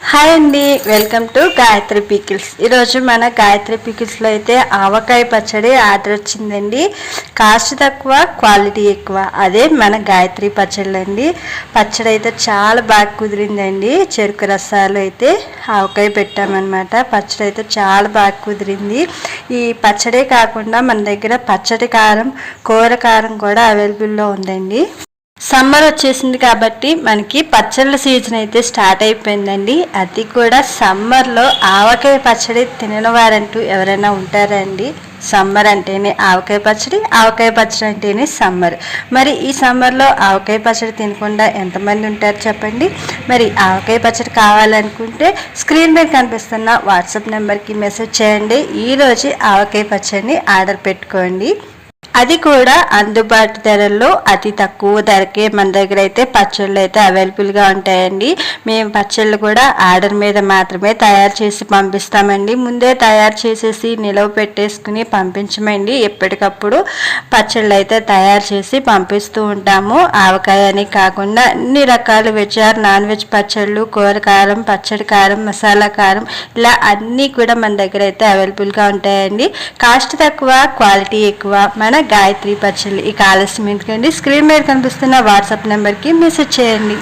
Hi అండి welcome to Gayatri pickles. ఈరోజు మన గాయత్రి పికిల్స్లో అయితే ఆవకాయ పచ్చడి ఆర్డర్ వచ్చిందండి. కాస్ట్ తక్కువ క్వాలిటీ ఎక్కువ. అదే మన గాయత్రి పచ్చడి అండి. పచ్చడి అయితే చాలా బాగా కుదిరిందండి. చెరుకు రసాలు అయితే ఆవకాయ పెట్టామన్నమాట. పచ్చడి అయితే చాలా బాగా కుదిరింది. ఈ పచ్చడే కాకుండా మన దగ్గర పచ్చడి కారం కూర కారం కూడా అవైలబుల్లో ఉందండి. సమ్మర్ వచ్చేసింది కాబట్టి మనకి పచ్చళ్ళ సీజన్ అయితే స్టార్ట్ అయిపోయిందండి. అది కూడా సమ్మర్లో ఆవకాయ పచ్చడి తినని వారంటూ ఎవరైనా ఉంటారా అండి? సమ్మర్ అంటేనే ఆవకాయ పచ్చడి ఆవకాయ పచ్చడి అంటేనే సమ్మర్ మరి ఈ సమ్మర్లో ఆవకాయ పచ్చడి తినకుండా ఎంతమంది ఉంటారు చెప్పండి? మరి ఆవకాయ పచ్చడి కావాలనుకుంటే స్క్రీన్ మీద కనిపిస్తున్న వాట్సాప్ నెంబర్కి మెసేజ్ చేయండి. ఈరోజు ఆవకాయ పచ్చడిని ఆర్డర్ పెట్టుకోండి. అది కూడా అందుబాటు ధరల్లో అతి తక్కువ ధరకే మన దగ్గర అయితే పచ్చళ్ళు అయితే అవైలబుల్గా ఉంటాయండి. మేము పచ్చళ్ళు కూడా ఆర్డర్ మీద మాత్రమే తయారు చేసి పంపిస్తామండి. ముందే తయారు చేసేసి నిలవ పెట్టేసుకుని పంపించమండి. ఎప్పటికప్పుడు పచ్చళ్ళు అయితే తయారు చేసి పంపిస్తూ ఉంటాము. ఆవకాయ అని కాకుండా అన్ని రకాల వెజ్ ఆర్ నాన్ వెజ్ పచ్చళ్ళు కూర కారం పచ్చడి కారం మసాలా కారం ఇలా అన్నీ కూడా మన దగ్గర అయితే అవైలబుల్గా ఉంటాయండి. కాస్ట్ తక్కువ క్వాలిటీ ఎక్కువ. మన గాయత్రి పచ్చళ్ళు ఈ ఆలస్యం ఎందుకండి స్క్రీన్ మీద కనిపిస్తున్న వాట్సాప్ నెంబర్కి మెసేజ్ చేయండి.